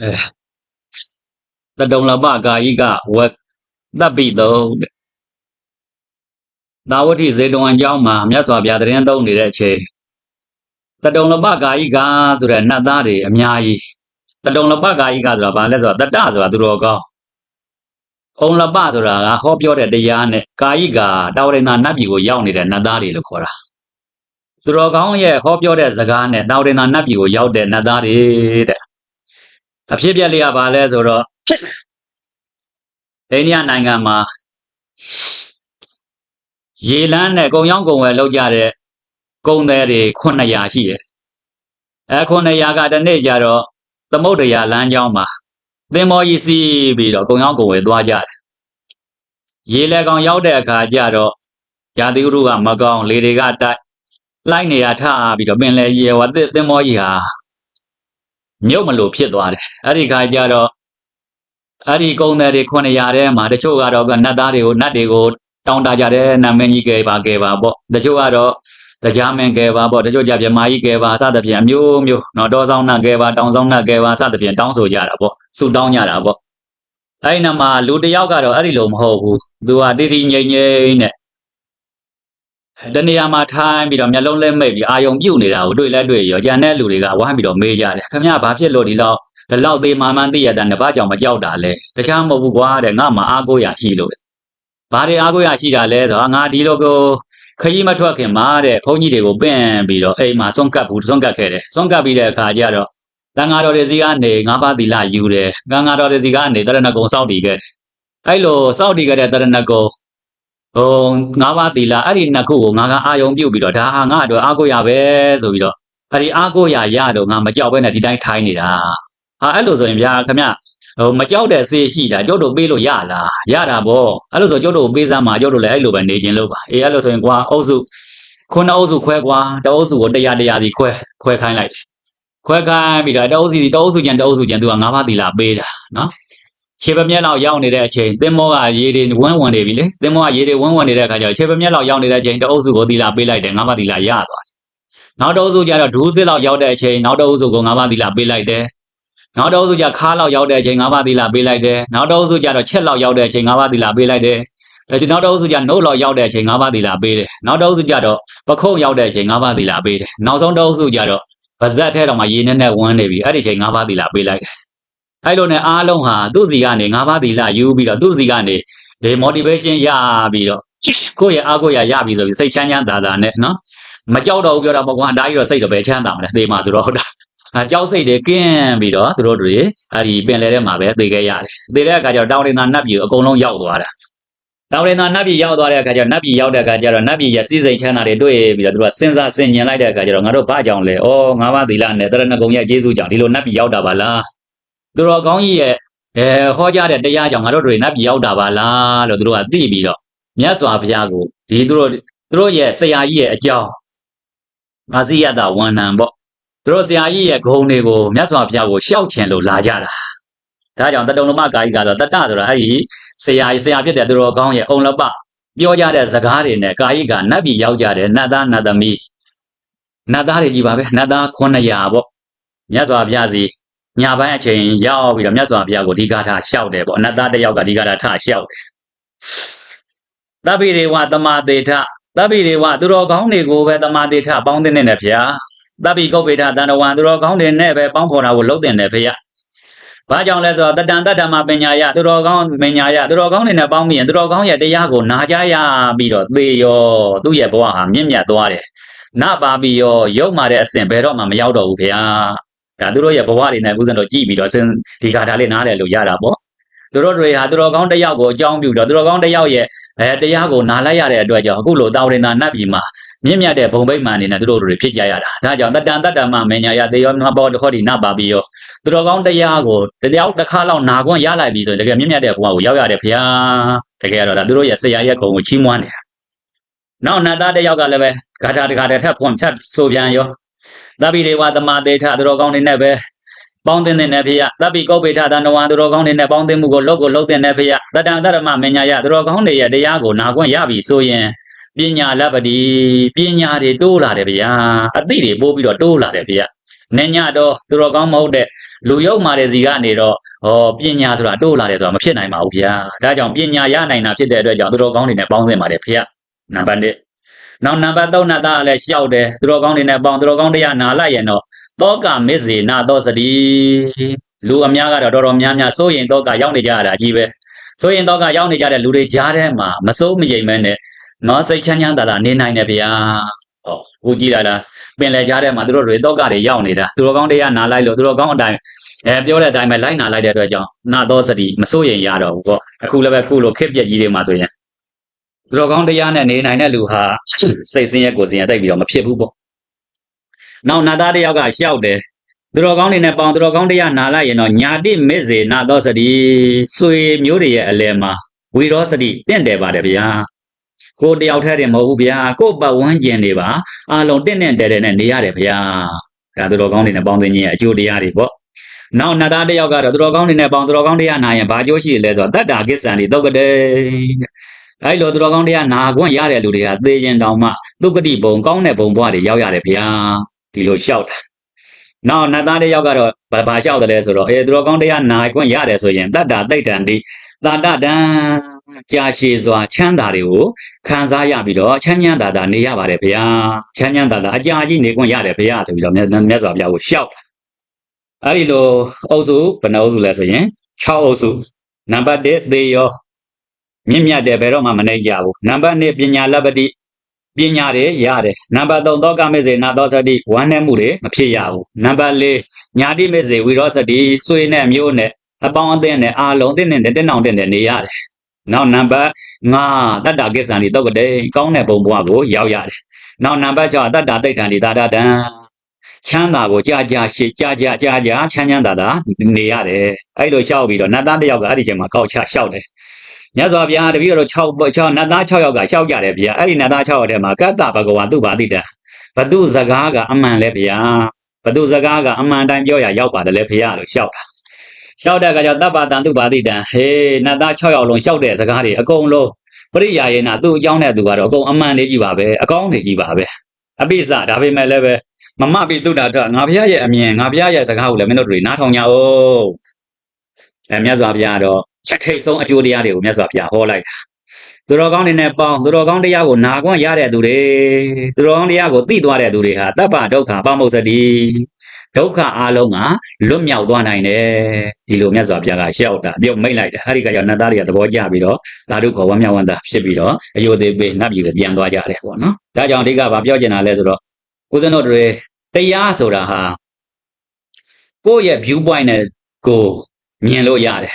အဲတတုံလပကာယိကဝက်တပ်ပိတုံတဲ့သာဝတိဇေတဝန်ကျောင်းမှာမြတ်စွာဘုရားသတင်းသုံးနေတဲ့အချိန်တတုံလပကာယိကဆိုတဲ့နတ်သားတွေအများကြီးတတုံလပကာယိကဆိုတာဘာလဲဆိုတော့တတဆိုတာသူတော်ကောင်းအုံလပဆိုတာကဟောပြောတဲ့တရားနဲ့ကာယိကတာဝရဏနတ်ပြည်ကိုရောက်နေတဲ့နတ်သားတွေလို့ခေါ်တာသူတော်ကောင်းရဲ့ဟောပြောတဲ့စကားနဲ့တာဝရဏနတ်ပြည်ကိုရောက်တဲ့နတ်သားတွေတဲ့ အဖြစ်ပြက်လေးကဘာလဲဆိုတော့အိန္ဒိယနိုင်ငံမှာရေလန်းနဲ့ကုံရောင်းကုံဝယ်လောက်ကြတဲ့ကုံသည်တွေ900ရှိတယ်အဲ900ကတနေ့ကျတော့သမုဒ္ဒရာလမ်းကြောင်းမှာသင်္ဘောကြီးစီးပြီးတော့ကုံရောင်းကုံဝယ်သွားကြတယ်ရေလဲကောင်ရောက်တဲ့အခါကျတော့ရာသီဥတုကမကောင်းလေတွေကတိုက်လိုက်နေရထပြီးတော့ပင်လယ်ရေဝသစ်သင်္ဘောကြီးဟာ မြုပ်မလို့ဖြစ်သွားတယ်အဲ့ဒီခါကျတော့အဲ့ဒီကုန်းသည်တွေ900ထဲမှာတချို့ကတော့ကနတ်သားတွေကိုနတ်တွေကိုတောင်းတကြတယ်နာမည်ကြီးကဲပါကဲပါပေါ့တချို့ကတော့တရားမင်းကဲပါပေါ့တချို့ကြပြမာကြီးကဲပါစသဖြင့်အမျိုးမျိုးနော်တောဆောင်နတ်ကဲပါတောင်ဆောင်နတ်ကဲပါစသဖြင့်တောင်းဆိုကြတာပေါ့ဆူတောင်းကြတာပေါ့အဲ့ဒီနမှာလူတစ်ယောက်ကတော့အဲ့ဒီလိုမဟုတ်ဘူးသူကတိတိငိမ့်ငိမ့်နဲ့ တနေရာမှာထိုင်ပြီးတော့မျက်လုံးလဲမိတ်ပြီးအာယုံပြုတ်နေတာကိုတွေ့လဲတွေ့ရောကြံတဲ့လူတွေကဝိုင်းပြီးတော့မေးကြတယ်ခင်ဗျာဘာဖြစ်လို့ဒီလောက်ဒီလောက်သေးမှမှန်းသိရတဲ့ဘာကြောင့်မကြောက်တာလဲတခြားမဟုတ်ဘူးကွာတဲ့ငါမှအားကိုးရရှိလို့တဲ့ဘာတွေအားကိုးရရှိတာလဲဆိုတော့ငါဒီလိုကိုခကြီးမထွက်ခင်မှာတဲ့ဘုန်းကြီးတွေကိုပင့်ပြီးတော့အိမ်မှာစွန့်ကပ်ဘူးစွန့်ကပ်ခဲ့တယ်စွန့်ကပ်ပြီးတဲ့အခါကျတော့တန်ဃာတော်တွေစီကနေငါးပါးသီလယူတယ်တန်ဃာတော်တွေစီကနေတရဏဂုံစောင့်တည်ခဲ့တယ်အဲ့လိုစောင့်တည်ခဲ့တဲ့တရဏဂုံ ဟိုငါးပါးသီလအဲ့ဒီနှစ်ခုကိုငါကအာယုံပြုတ်ပြီးတော့ဒါဟာငါအတွက်အားကိုးရပဲဆိုပြီးတော့အဲ့ဒီအားကိုးရရတော့ငါမကြောက်ဘဲနဲ့ဒီတိုင်းထိုင်နေတာဟာအဲ့လိုဆိုရင်ဗျာခမဟိုမကြောက်တဲ့ဆေးရှိတာကျုပ်တို့ပေးလို့ရလားရတာဗောအဲ့လိုဆိုကျုပ်တို့ပေးစမ်းမှာကျုပ်တို့လည်းအဲ့လိုပဲနေခြင်းလို့ပါအေးအဲ့လိုဆိုရင်ကွာအုပ်စုခုနအုပ်စုခွဲကွာတအုပ်စုကိုတရားတရားစီခွဲခွဲခိုင်းလိုက်တယ်ခွဲခိုင်းပြီးတော့တအုပ်စုစီတအုပ်စုကျန်တအုပ်စုကျန်သူကငါးပါးသီလပေးတာနော် ခြေပမျက်လောက်ရောက်နေတဲ့အချိန်သင်္ဘောကရေတွေဝန်းဝင်နေပြီလေသင်္ဘောကရေတွေဝန်းဝင်နေတဲ့အခါကျတော့ခြေပမျက်လောက်ရောက်နေတဲ့အချိန်တအုပ်စုကိုသီလပေးလိုက်တယ်ငါးပါးသီလရသွားတယ်နောက်တအုပ်စုကျတော့ဒူးစစ်လောက်ရောက်တဲ့အချိန်နောက်တအုပ်စုကိုငါးပါးသီလပေးလိုက်တယ်နောက်တော့စုကြခါလောက်ရောက်တဲ့အချိန်၅ပါးသီလပေးလိုက်တယ်နောက်တော့စုကြတော့ချက်လောက်ရောက်တဲ့အချိန်၅ပါးသီလပေးလိုက်တယ်အဲဒီနောက်တော့စုကြနှုတ်လောက်ရောက်တဲ့အချိန်၅ပါးသီလပေးတယ်နောက်တော့စုကြတော့ပခုံးရောက်တဲ့အချိန်၅ပါးသီလပေးတယ်နောက်ဆုံးတော့စုကြတော့ဗဇက်ထဲတော့မှရေနဲ့နဲ့ဝန်းနေပြီအဲ့ဒီချိန်၅ပါးသီလပေးလိုက်တယ် အဲ့လိုနဲ့အားလုံးဟာသူ့စီကနေ၅ပါးသီလယူပြီးတော့သူ့စီကနေဒီ motivation ရပြီးတော့ကိုယ့်ရဲ့အားကိုးရရပြီဆိုပြီးစိတ်ချမ်းချမ်းသာသာနဲ့နော်မကြောက်တော့ဘူးပြောတာပေါ့ကွာအတားကြီးတော့စိတ်တော့ပဲချမ်းသာမလဲသေမှာဆိုတော့ဟုတ်တာအဲကြောက်စိတ်တွေကင်းပြီးတော့သူတို့တွေအဲဒီပင်လယ်ထဲမှာပဲသေခဲ့ရတယ်သေတဲ့အခါကျတော့တောင်ရင်သာနတ်ပြည်အကုန်လုံးရောက်သွားတာတောင်ရင်သာနတ်ပြည်ရောက်သွားတဲ့အခါကျတော့နတ်ပြည်ရောက်တဲ့အခါကျတော့နတ်ပြည်ရဲ့စီစိန်ချမ်းသာတွေတွေ့ပြီးတော့သူကစဉ်းစားဆင်ញင်လိုက်တဲ့အခါကျတော့ငါတို့ဘာကြောင့်လဲဩငါးပါးသီလနဲ့တရဏဂုံရဲ့ကျေးဇူးကြောင့်ဒီလိုနတ်ပြည်ရောက်တာပါလား သူတော်ကောင်းကြီးရဲ့အဲဟောကြားတဲ့တရားကြောင့်ငါတို့တွေနတ်ပြည်ရောက်တာပါလားလို့သူတို့ကသိပြီးတော့မြတ်စွာဘုရားကိုဒီသူတို့သူတို့ရဲ့ဆရာကြီးရဲ့အကြောင်းငါစီရတာဝန်နံပေါ့သူတို့ဆရာကြီးရဲ့ဂုံတွေကိုမြတ်စွာဘုရားကိုရှောက်ချင်လို့လာကြတာဒါကြောင့်တတုံလမကာကြီးကတော့တတဆိုတာအဲ့ဒီဆရာကြီးဆရာဖြစ်တဲ့သူတော်ကောင်းရဲ့အုံလပပြောကြတဲ့စကားတွေနဲ့ကာကြီးကနတ်ပြည်ရောက်ကြတယ်နတ်သားနတ်သမီးနတ်သားတွေကြီးပါပဲနတ်သား900ပေါ့မြတ်စွာဘုရားစီ ညာပိုင်းအချိန်ရောက်ပြီးတော့မြတ်စွာဘုရားကိုဒီကာထာလျှောက်တယ်ပေါ့အနတ္တတယောက်ကဒီကာထာထလျှောက်တယ်သဗ္ဗိရေဝတမတေထသဗ္ဗိရေဝသူတော်ကောင်းတွေကိုပဲတမတေထပေါင်းတဲ့နဲ့ဗျာသဗ္ဗိကုပ္ပေထတန်တဝံသူတော်ကောင်းတွေနဲ့ပဲပေါင်းဖော်တာကိုလုပ်တင်တယ်ဖေရ။ဘာကြောင့်လဲဆိုတော့တတန်တတ္တမပညာယသူတော်ကောင်းပညာယသူတော်ကောင်းတွေနဲ့ပေါင်းပြီးရင်သူတော်ကောင်းရဲ့တရားကိုနာကြရပြီးတော့သေရောသူ့ရဲ့ဘဝဟာမြင့်မြတ်သွားတယ်။နပါပြီးရောရုပ်မာတဲ့အစဉ်ဘယ်တော့မှမရောက်တော့ဘူးဖေရ။ ဒါသူတို့ရဲ့ဘဝတွေနဲ့ဥစဉ်တော့ကြည့်ပြီးတော့ဒီကာထာလေးနားလည်လို့ရတာပေါ့။သူတို့တွေဟာသူတော်ကောင်းတစ်ယောက်ကိုအကြောင်းပြုတော့သူတော်ကောင်းတစ်ယောက်ရဲ့အဲတရားကိုနားလိုက်ရတဲ့အတွက်ကြောင့်အခုလိုတာဝရဏနတ်ပြည်မှာမြင့်မြတ်တဲ့ဘုံဗိမာန်နေနဲ့သူတို့တွေဖြစ်ကြရတာဒါကြောင့်တတန်တတ္တမမညာယသေယောမဘောတခောဒီနပါပြီးရောသူတော်ကောင်းတရားကိုတရားတစ်ခါလောက်နာခွင့်ရလိုက်ပြီဆိုရင်တကယ်မြင့်မြတ်တဲ့ဘုရားကိုရောက်ရတယ်ဖျားတကယ်တော့ဒါသူတို့ရဲ့ဆရာရဲ့ဂုံကိုချီးမွမ်းနေတာနောက်နတ်သားတယောက်ကလည်းပဲဂါထာတခါတည်းထပ်ဖွင့်ဖြတ်ဆိုပြန်ရော သဗ္ဗိဒေဝသမာတေထသူတော်ကောင်းနေနဲ့ပဲပေါင်းတင်တဲ့ဖေယသဗ္ဗိကောပိဋ္ဌတန်တဝံသူတော်ကောင်းတွေနဲ့ပေါင်းတင်မှုကိုလုပ်ကိုလုပ်တဲ့ဖေယတတန်တရမမညာယသူတော်ကောင်းတွေရဲ့တရားကိုနာခွင့်ရပြီဆိုရင်ပညာလပ္ပတိပညာတွေတိုးလာတယ်ဗျာအသိတွေပို့ပြီးတော့တိုးလာတယ်ဗျာနေညတော့သူတော်ကောင်းမဟုတ်တဲ့လူယုတ်မာတဲ့စီကနေတော့ဟောပညာဆိုတာတိုးလာတယ်ဆိုတာမဖြစ်နိုင်ပါဘူးဗျာဒါကြောင့်ပညာရနိုင်တာဖြစ်တဲ့အတွက်ကြောင့်သူတော်ကောင်းတွေနဲ့ပေါင်းသင့်ပါတယ်ဖေနံပါတ်1 နောက်နံပါတ်3နတ်သားကလည်းရှောက်တယ်သူတော်ကောင်းတွေနဲ့ပေါင်းသူတော်ကောင်းတရားနာလိုက်ရင်တော့တောကမစ္စေနာသောစတိလူအများကတော့တော်တော်များများစိုးရင်တောကရောက်နေကြရတာကြီးပဲစိုးရင်တောကရောက်နေကြတဲ့လူတွေကြားထဲမှာမစိုးမရိမ်မဲနဲ့နော်စိတ်ချမ်းချမ်းသာသာနေနိုင်တယ်ဗျာဟောကိုကြည့်လာလားပင်လယ်ကြားထဲမှာသူတို့တွေတောကတွေရောက်နေတာသူတော်ကောင်းတရားနာလိုက်လို့သူတော်ကောင်းအတိုင်းအဲပြောတဲ့အတိုင်းပဲလိုက်နာလိုက်တဲ့အတွက်ကြောင့်နာသောစတိမစိုးရင်ရတော့ဘူးပေါ့အခုလည်းပဲခုလိုခက်ပြက်ကြီးတွေမှာဆိုရင် သူတော်ကောင်းတရားနဲ့နေနိုင်တဲ့လူဟာစိတ်ဆင်းရဲကိုယ်ဆင်းရဲတိတ်ပြီးတော့မဖြစ်ဘူးပေါ့နောက်နာသားတယောက်ကရှောက်တယ်သူတော်ကောင်းတွေနဲ့ပေါင်းသူတော်ကောင်းတရားနာလိုက်ရင်တော့ညာတိမစ္စေနာသောစတိဆွေမျိုးတွေရဲ့အလယ်မှာဝီရောစတိတင့်တယ်ပါတယ်ဗျာကိုတယောက်တည်းတည်းမဟုတ်ဘူးဗျာကိုပတ်ဝန်းကျင်တွေပါအားလုံးတင့်တင့်တယ်တယ်နဲ့နေရတယ်ဗျာဒါသူတော်ကောင်းတွေနဲ့ပေါင်းသင်းခြင်းရဲ့အကျိုးတရားတွေပေါ့နောက်နတ်သားတယောက်ကတော့သူတော်ကောင်းတွေနဲ့ပေါင်းသူတော်ကောင်းတရားနာရင်ဘာကျိုးရှိလဲဆိုတော့တတ္တာကိစ္ဆန်ဒီတုတ်ကတဲ့ အဲ့လိုသူတော်ကောင်းတရားနာခွင့်ရတဲ့လူတွေကသေရင်တောင်မှသုက္ကတိဘုံကောင်းတဲ့ဘုံဘဝတွေရောက်ရတယ်ဗျာဒီလိုလျှောက်တာနောက်နတ်သားတယောက်ကတော့ဘာဘာလျှောက်တယ်လဲဆိုတော့အေးသူတော်ကောင်းတရားနာခွင့်ရတယ်ဆိုရင်တတ္တာတိတ်တန်ဒီတာတတံကြာရှည်စွာချမ်းသာတွေကိုခံစားရပြီးတော့ချမ်းချမ်းသာသာနေရပါတယ်ဗျာချမ်းချမ်းသာသာအကြာကြီးနေခွင့်ရတယ်ဗျာဆိုပြီးတော့မြတ်မြတ်စွာဘုရားကိုလျှောက်တာအဲ့ဒီလိုအုပ်စုဘယ်နှအုပ်စုလဲဆိုရင်6အုပ်စုနံပါတ်1သေရော မြင့်မြတ်တယ်ဘယ်တော့မှမနိုင်ကြဘူးနံပါတ်2ပညာလပ္ပတိပညာတွေရတယ်နံပါတ်3သောကမေစေနာသောစတိဝမ်းနဲ့မှုတွေမဖြစ်ရဘူးနံပါတ်4ညာတိမေစေဝိရောစတိဆွေနဲ့မျိုးနဲ့အပေါင်းအသင်းနဲ့အာလုံးတင်းနဲ့တင်းအောင်တင်းနဲ့နေရတယ်နောက်နံပါတ်5တတ္တကိစ္ဆန်ဒီတုတ်ကတဲ့ကောင်းတဲ့ဘုံဘဝကိုရောက်ရတယ်နောက်နံပါတ်6တတ္တတိဋ္ဌံဒီတာတတံချမ်းသာကိုကြာကြာရှည်ကြာကြာကြာကြာချမ်းချမ်းသာသာနေရတယ်အဲ့လိုလျှောက်ပြီးတော့နတ်သားတစ်ယောက်ကအဲ့ဒီချိန်မှာကောက်ချလျှောက်တယ် မြတ်စွာဘုရားတပည့်တော်6 6နတ်သား6ယောက်ကလျှောက်ကြတယ်ဗျာအဲ့ဒီနတ်သား6ယောက်ထဲမှာကတ္တဘဂဝါသူပါတိတံဘသူစကားကအမှန်လဲဗျာဘသူစကားကအမှန်တိုင်းပြောရရောက်ပါတယ်လေဗျာလို့လျှောက်တာလျှောက်တဲ့အခါကျတပ်ပါတန်သူပါတိတံဟေးနတ်သား6ယောက်လုံးလျှောက်တဲ့စကားတွေအကုန်လုံးပရိယာယေနာသူ့အကြောင်းနဲ့သူကတော့အကုန်အမှန်လေးကြီးပါပဲအကောင်းတွေကြီးပါပဲအပိစဒါပေမဲ့လည်းပဲမမပိတုဒ္ဒတငါဘုရားရဲ့အမြင်ငါဘုရားရဲ့စကားကိုလည်းမင်းတို့တွေနားထောင်ကြအောင်အဲမြတ်စွာဘုရားတော့ ချက်ထိတ်ဆုံးအကျိုးတရားတွေကိုမြတ်စွာဘုရားဟောလိုက်တာသူတော်ကောင်းတွေနဲ့ပေါင်းသူတော်ကောင်းတရားကိုနာခွင့်ရတဲ့သူတွေသူတော်ကောင်းတရားကိုသိသွားတဲ့သူတွေဟာတပ္ပဒုက္ခပမုတ်စတိဒုက္ခအလုံးကလွတ်မြောက်သွားနိုင်တယ်ဒီလိုမြတ်စွာဘုရားကရှောက်တာပြုတ်မိတ်လိုက်တယ်အဲဒီကကြောင့်နတ်သားတွေကသဘောကျပြီးတော့ဓာတုခေါ်ဝမ်းမြောက်ဝမ်းသာဖြစ်ပြီးတော့အယုသေးပေးနတ်ပြည်ကိုပြန်သွားကြတယ်ပေါ့နော်ဒါကြောင့်အဓိကဗာပြောချင်တာလဲဆိုတော့ဦးဇင်းတို့တွေတရားဆိုတာဟာကိုယ့်ရဲ့ view point နဲ့ကိုမြင်လို့ရတယ်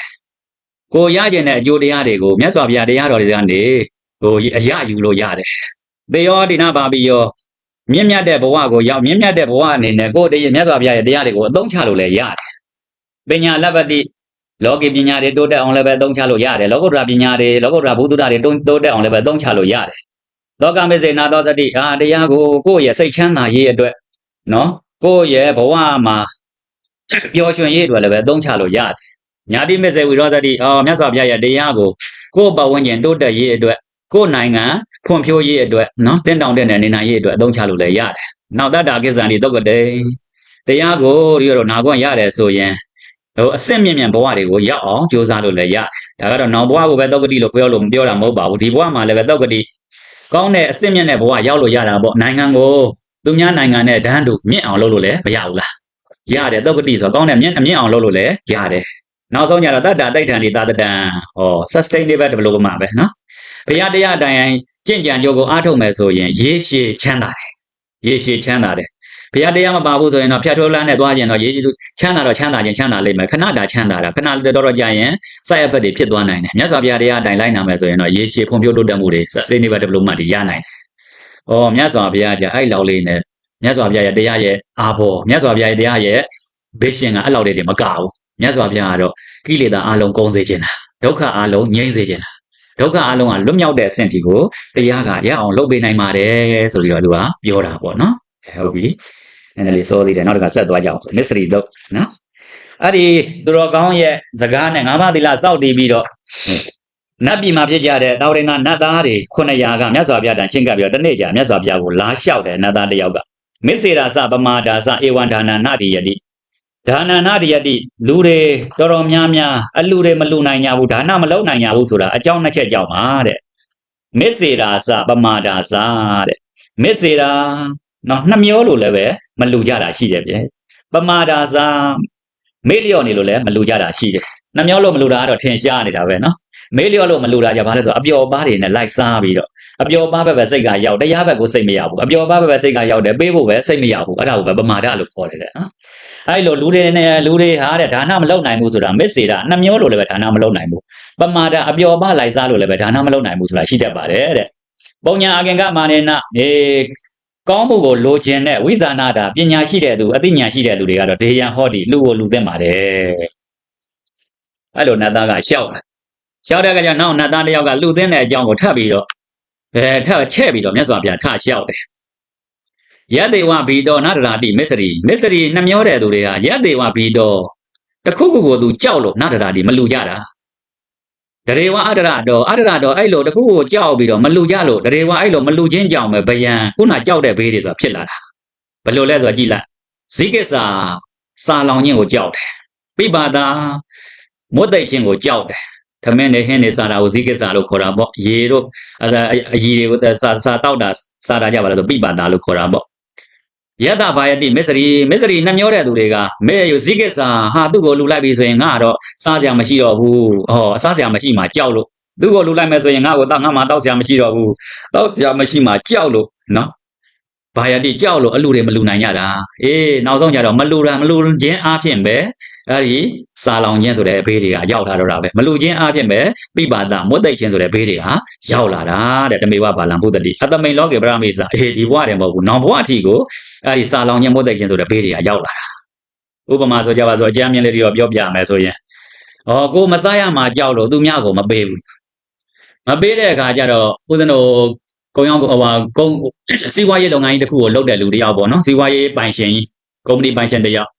ကိုရကျင်တဲ့အကျိုးတရားတွေကိုမြတ်စွာဘုရားတရားတော်တွေကနေဟိုအရယူလို့ရတယ်သေယောဒိနာပါပိယောမြင့်မြတ်တဲ့ဘဝကိုရောက်မြင့်မြတ်တဲ့ဘဝအနေနဲ့ကိုယ်တည်းမြတ်စွာဘုရားရဲ့တရားတွေကိုအသုံးချလို့လည်းရတယ်ပညာလပ္ပတိလောကီပညာတွေတိုးတက်အောင်လည်းပဲအသုံးချလို့ရတယ်လောကုတ္တရာပညာတွေလောကုတ္တရာဘုဒ္ဓတာတွေတိုးတက်အောင်လည်းပဲအသုံးချလို့ရတယ်လောကမေစေနာသောစတိအာတရားကိုကိုယ့်ရဲ့စိတ်ချမ်းသာရေးအတွက်နော်ကိုယ့်ရဲ့ဘဝမှာပျော်ရွှင်ရေးအတွက်လည်းပဲအသုံးချလို့ရတယ် ညာတိမေစေဝိရောဇတိအော်မြတ်စွာဘုရားရဲ့တရားကိုကိုယ့်ဘဝဝင်ကျင်တိုးတက်ရေးအတွက်ကိုယ့်နိုင်ငံဖွံ့ဖြိုးရေးအတွက်နော်တင်းတောင်တဲ့နေနိုင်ရေးအတွက်အသုံးချလို့လည်းရတယ်နောက်တတ္တာကိစ္ဆန်ဒီတုတ်ကတဲ့တရားကိုဒီတော့နာခွင့်ရတယ်ဆိုရင်ဟိုအစစ်မြင့်မြင့်ဘဝတွေကိုရောက်အောင်ကြိုးစားလို့လည်းရတယ်ဒါကတော့နောင်ဘဝကိုပဲတုတ်ကတိလို့ပြောလို့မပြောတာမဟုတ်ပါဘူးဒီဘဝမှာလည်းပဲတုတ်ကတိကောင်းတဲ့အစစ်မြင့်တဲ့ဘဝရောက်လို့ရတာပေါ့နိုင်ငံကိုသူများနိုင်ငံနဲ့ဒန်းတူမြင့်အောင်လုပ်လို့လည်းမရဘူးလားရတယ်တုတ်ကတိဆိုကောင်းတဲ့မြင့်အမြင့်အောင်လုပ်လို့လည်းရတယ် နောက်ဆုံးကြတော့တတ္တာတိုက်ထန်ဒီတာတတံဟော sustainable development ပဲနော်ဘုရားတရားတိုင်ကျင့်ကြံကြိုးကိုအားထုတ်မယ်ဆိုရင်ရေရှည်ချမ်းသာတယ်ရေရှည်ချမ်းသာတယ်ဘုရားတရားမပါဘူးဆိုရင်တော့ဖြတ်ထိုးလန်းနဲ့သွားခြင်းတော့ရေရှည်ချမ်းသာတော့ချမ်းသာခြင်းချမ်းသာလိမ့်မယ်ခဏတာချမ်းသာတာခဏတော်တော်ကြာရင် side effect တွေဖြစ်သွားနိုင်တယ်မြတ်စွာဘုရားတရားတိုင်လိုက်နာမယ်ဆိုရင်တော့ရေရှည်ဖွံ့ဖြိုးတိုးတက်မှုတွေ sustainable development တွေရနိုင်တယ်။အော်မြတ်စွာဘုရားကြအဲ့လောက်လေးနဲ့မြတ်စွာဘုရားရဲ့တရားရဲ့အာဘောမြတ်စွာဘုရားရဲ့တရားရဲ့ vision ကအဲ့လောက်လေးတွေမကဘူး မြတ်စွာဘုရားကတော့ကိလေသာအလုံးကုန်စေခြင်းတာဒုက္ခအလုံးငြိမ်းစေခြင်းတာဒုက္ခအလုံးကလွတ်မြောက်တဲ့အဆင့်တီကိုတရားကရအောင်လုပ်ပေးနိုင်ပါတယ်ဆိုပြီးတော့သူကပြောတာပေါ့နော်ဟုတ်ပြီနည်းနည်းလေးစောသေးတယ်နောက်တစ်ခါဆက်သွားကြအောင်ဆို mystery တော့နော်အဲ့ဒီသူတော်ကောင်းရဲ့စကားနဲ့ငါးပါးသီလစောင့်တည်ပြီးတော့နတ်ပြည်မှာဖြစ်ကြတဲ့တောင်ရင်ကနတ်သားတွေ900ကမြတ်စွာဘုရားတန်ချင်းကပ်ပြီးတော့တနေ့ကြာမြတ်စွာဘုရားကိုလာလျှောက်တယ်နတ်သားတစ်ယောက်ကမစ္စေရာစပမာဒါစဧဝံဒါနနာတိယတိ ဒါနနာတိယတိလူတွေတော်တော်များများအလူတွေမလူနိုင်ကြဘူးဒါနမလုပ်နိုင်ကြဘူးဆိုတာအကြောင်းနှစ်ချက်ကြောင့်ပါတဲ့မစ္စေရာစပမာဒါစတဲ့မစ္စေရာနော်နှမျောလို့လည်းပဲမလူကြတာရှိတယ်ဗျပမာဒါစမေ့လျော့နေလို့လည်းမလူကြတာရှိတယ်နှမျောလို့မလူတာကတော့ထင်ရှားနေတာပဲနော်မေးလျော့လို့မလူတာကြဘာလဲဆိုတော့အပျော်ပါးတွေနဲ့လိုက်စားပြီးတော့ အပျော်ပါးဘက်ပဲစိတ်ကရောက်တရားဘက်ကိုစိတ်မရောက်ဘူးအပျော်ပါးဘက်ပဲစိတ်ကရောက်တယ်ပေးဖို့ပဲစိတ်မရောက်ဘူးအဲ့ဒါကိုပဲပမာဒလို့ခေါ်တယ်တဲ့နော်အဲ့လိုလူတွေနဲ့လူတွေဟာတဲ့ဒါနမလုပ်နိုင်ဘူးဆိုတာမစ္စေတာနှမျောလို့လည်းပဲဒါနမလုပ်နိုင်ဘူးပမာဒအပျော်ပါးလိုက်စားလို့လည်းပဲဒါနမလုပ်နိုင်ဘူးဆိုတာရှိတတ်ပါတယ်တဲ့ပုံညာအကင်္ဂမာနေနအေကောင်းမှုကိုလိုချင်တဲ့ဝိဇာနာတာပညာရှိတဲ့သူအသိဉာဏ်ရှိတဲ့သူတွေကတော့ဒေယံဟောဒီလူကိုလူသိပါတယ်အဲ့လိုနတ်သားကရှောက်တာရှောက်တဲ့အခါကျနောက်နတ်သားတစ်ယောက်ကလူသိတဲ့အကြောင်းကိုထပ်ပြီးတော့ အဲထပ်ချဲ့ပြီးတော့မြတ်စွာဘုရားထရှောက်တယ်ယတေဝဘီတော်နတရာတိမစ္စရိမစ္စရိနှမျောတဲ့သူတွေကယတေဝဘီတော်တခုခုကိုသူကြောက်လို့နတရာတိမလူကြတာတရေဝအတရတော်အတရတော်အဲ့လိုတခုကိုကြောက်ပြီးတော့မလူကြလို့တရေဝအဲ့လိုမလူချင်းကြောင်ပဲဗျံခုနကြောက်တဲ့ဘေးတွေဆိုတာဖြစ်လာတာဘယ်လိုလဲဆိုတော့ကြည်လိုက်ဇိကိစ္ဆာစာလောင်ခြင်းကိုကြောက်တယ်ပိပါဒာမွတ်သိပ်ခြင်းကိုကြောက်တယ် သမင်းနေဟင်းနေစားတာကိုဇိကိစ္ဆာလို့ခေါ်တာပေါ့ရေတို့အအရီတွေကိုစာစာတောက်တာစားတာကြပါလားဆိုပိပါဒာလို့ခေါ်တာပေါ့ယတဘာယတိမစ္စရိမစ္စရိနှမျောတဲ့သူတွေကမဲယဇိကိစ္ဆာဟာသူ့ကိုလူလိုက်ပြီဆိုရင်ငါတော့စားကြမရှိတော့ဘူးဟောအစားကြမရှိမှကြောက်လို့သူ့ကိုလူလိုက်မယ်ဆိုရင်ငါ့ကိုတောက်ငါမှတောက်စရာမရှိတော့ဘူးတောက်စရာမရှိမှကြောက်လို့နော် ဘာယတိကြောက်လို့အလူတွေမလူနိုင်ကြတာအေးနောက်ဆုံးကြတော့မလူတာမလူခြင်းအဖြစ်ပဲအဲ့ဒီစာလောင်ခြင်းဆိုတဲ့ဘေးတွေကရောက်လာတော့တာပဲမလူခြင်းအဖြစ်ပဲပိပါဒမွတ်သိပ်ခြင်းဆိုတဲ့ဘေးတွေကရောက်လာတာတဲ့တမေဝဘာလံဘုဒ္ဓတိအတမိန်လောကေပရမေစာအေးဒီဘဝတည်းမဟုတ်ဘူးနောင်ဘဝအထိကိုအဲ့ဒီစာလောင်ခြင်းမွတ်သိပ်ခြင်းဆိုတဲ့ဘေးတွေကရောက်လာတာဥပမာဆိုကြပါစို့အကြမ်းမြင်လေးတွေတော့ပြောပြမယ်ဆိုရင်ဩကိုမစားရမှာကြောက်လို့သူများကိုမပေးဘူးမပေးတဲ့အခါကျတော့ဦးဇင်းတို့ ကုံရောက်ဟိုဟာကုံစီးပွားရေးလုပ်ငန်းကြီးတစ်ခုကိုလုပ်တဲ့လူတယောက်ပေါ့နော်စီးပွားရေးပိုင်ရှင်ကြီးကုမ္ပဏီပိုင်ရှင်တယောက်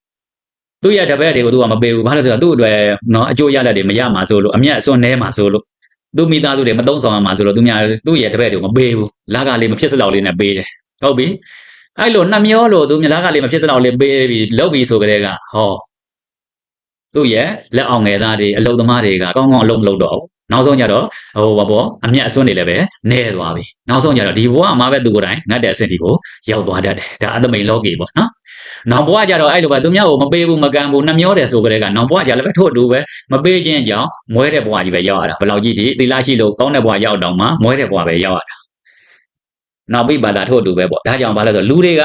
သူ့ရဲ့တပည့်တွေကိုသူကမပေးဘူးဘာလို့လဲဆိုတော့သူ့အတွက်နော်အကျိုးရလဒ်တွေမရမှာဆိုလို့အမျက်အစွန်းနဲမှာဆိုလို့သူ့မိသားစုတွေမသုံးဆောင်ရမှာဆိုလို့သူများသူ့ရဲ့တပည့်တွေကိုမပေးဘူးလာကလေးမဖြစ်စလောက်လေးနဲ့ပေးတယ်ဟုတ်ပြီအဲ့လိုနှမျောလို့သူမြလာကလေးမဖြစ်စလောက်လေးပေးပြီးလုပ်ပြီးဆိုကြတဲ့ကဟောသူ့ရဲ့လက်အောင်ငယ်သားတွေအလုံသမားတွေကကောင်းကောင်းအလုပ်မလုပ်တော့ဘူး နောက်ဆုံးကျတော့ဟိုဘာပေါ့အမျက်အစွန်းတွေလည်းပဲနဲသွားပြီနောက်ဆုံးကျတော့ဒီဘဝမှာပဲသူကိုယ်တိုင်ငတ်တဲ့အဆင့်ဒီကိုရောက်သွားတတ်တယ်ဒါအသမိန်လောကီပေါ့နော်နောက်ဘဝကျတော့အဲ့လိုပဲသူများကိုမပေးဘူးမကန်ဘူးနှမျောတယ်ဆိုကြတဲ့ကနောက်ဘဝကျလည်းပဲထို့အတူပဲမပေးခြင်းကြောင့်မွဲတဲ့ဘဝကြီးပဲရောက်ရတာဘယ်လောက်ကြီးဒီသီလရှိလို့ကောင်းတဲ့ဘဝရောက်တော့မှမွဲတဲ့ဘဝပဲရောက်ရတာနောက်ပြီးပါတာထို့အတူပဲပေါ့ဒါကြောင့်ဘာလဲဆိုလူတွေက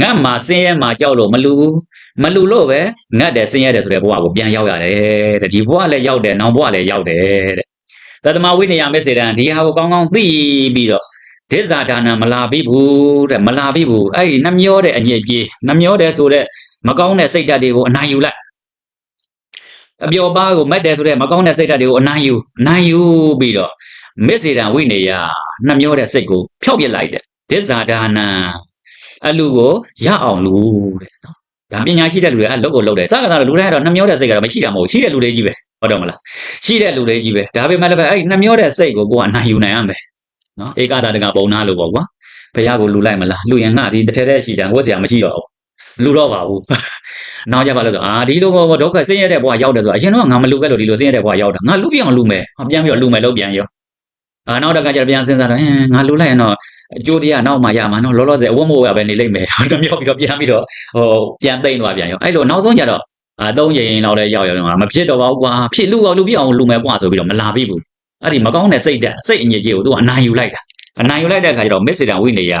ငတ်မှာဆင်းရဲမှာကြောက်လို့မလူဘူးမလူလို့ပဲငတ်တယ်ဆင်းရဲတယ်ဆိုတဲ့ဘဝကိုပြန်ရောက်ရတယ်တဲ့ဒီဘဝလည်းရောက်တယ်နောက်ဘဝလည်းရောက်တယ်တဲ့သတ္တမဝိနည်းမေစေတံဒီဟာကိုကောင်းကောင်းသိပြီးတော့ဒိဇာဒါနမလာပြီဘူးတဲ့မလာပြီဘူးအဲ့ဒီနှမျောတဲ့အညစ်အကြေးနှမျောတယ်ဆိုတဲ့မကောင်းတဲ့စိတ်ဓာတ်တွေကိုအနိုင်ယူလိုက်အပျော်ပါးကိုမက်တယ်ဆိုတဲ့မကောင်းတဲ့စိတ်ဓာတ်တွေကိုအနိုင်ယူအနိုင်ယူပြီးတော့မေစေတံဝိနေယနှမျောတဲ့စိတ်ကိုဖျောက်ပြစ်လိုက်တဲ့ဒိဇာဒါန အလူကိုရအောင်လူတဲ့နော်ဒါပညာရှိတဲ့လူတွေအဲ့လုပ်ကိုလုပ်တယ်စကားကတော့လူတွေကတော့နှမျောတဲ့စိတ်ကတော့မရှိတာမဟုတ်ရှိတဲ့လူတွေကြီးပဲဟုတ်တော့မလားရှိတဲ့လူတွေကြီးပဲဒါပေမဲ့လည်းပဲအဲ့နှမျောတဲ့စိတ်ကိုကိုကအနိုင်ယူနိုင်ရမယ်နော်ဧကတာတကပုံနာလို့ပေါ့ကွာဘုရားကိုလူလိုက်မလားလူရင်ငါဒီတစ်ထဲထဲရှိတယ်ဝတ်စရာမရှိတော့ဘူးလူတော့ပါဘူးနောက်ကြပါလို့ဆိုအာဒီလိုကောဒုက္ခဆင်းရဲတဲ့ဘဝရောက်တယ်ဆိုအရင်တော့ငါမလူခဲ့လို့ဒီလိုဆင်းရဲတဲ့ဘဝရောက်တာငါလူပြအောင်လူမယ်ပြန်ပြီးတော့လူမယ်လို့ပြန်ရော အာနောက်တကကျပြန်စဉ်းစားတော့ဟင်းငါလူလိုက်ရင်တော့အကျိုးတရားနောက်မှရမှာနော်လောလောဆယ်အဝတ်မို့ရပဲနေလိမ့်မယ်တမြောက်ပြီးတော့ပြန်ပြီးတော့ဟိုပြန်သိမ့်သွားပြန်ရောအဲ့လိုနောက်ဆုံးကျတော့အာသုံးရင်ရင်တော့လည်းရောက်ရောက်တော့မဖြစ်တော့ပါဘူးကွာဖြစ်လူအောင်လူပြအောင်လူမယ်ကွာဆိုပြီးတော့မလာပြီဘူးအဲ့ဒီမကောင်းတဲ့စိတ်ဓာတ်စိတ်အညစ်အကြေးကိုသူကအနိုင်ယူလိုက်တာအနိုင်ယူလိုက်တဲ့အခါကျတော့မစ္စေတံဝိနေယ